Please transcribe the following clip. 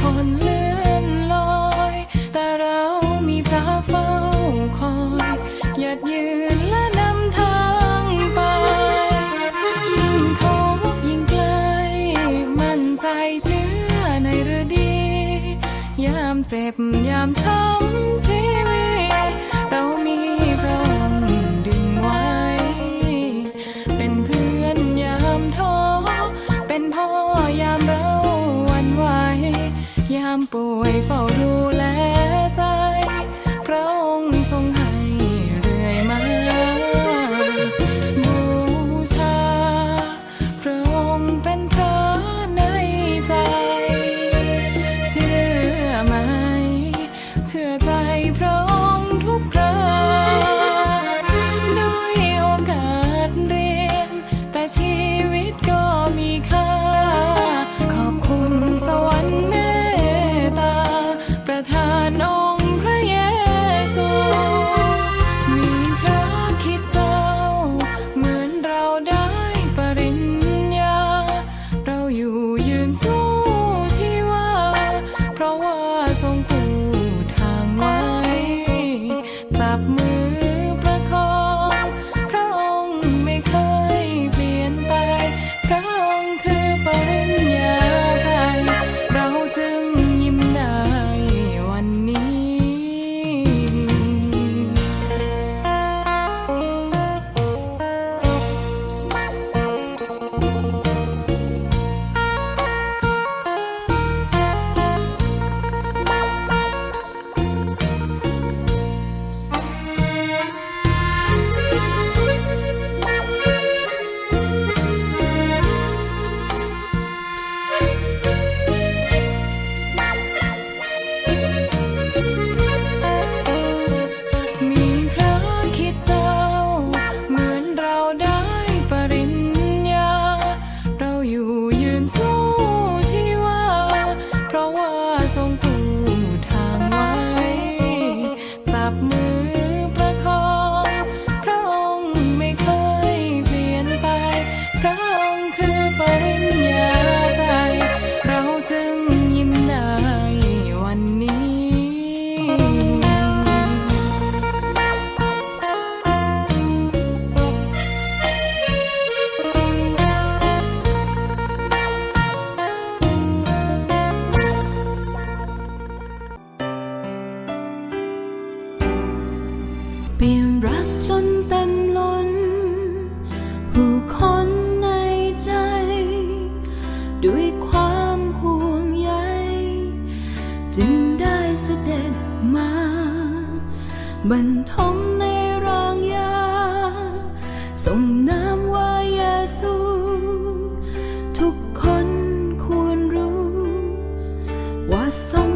คนเลื่อนลอย แต่เรามีพระเฝ้าคอยยัดยืนและนำทางไปยิ่งคบยิ่งไกล มันใจเชื่อในฤดี ยามเจ็บยามช้อ 没放。 จับมือ เปี่ยมรักจนเต็มล้น ผู้คนในใจ ด้วยความห่วงใยจึงได้เสด็จมาบรรทมในร่างยาส่งน้ำว่าเยซู ทุกคนควรรู้ ว่าทรง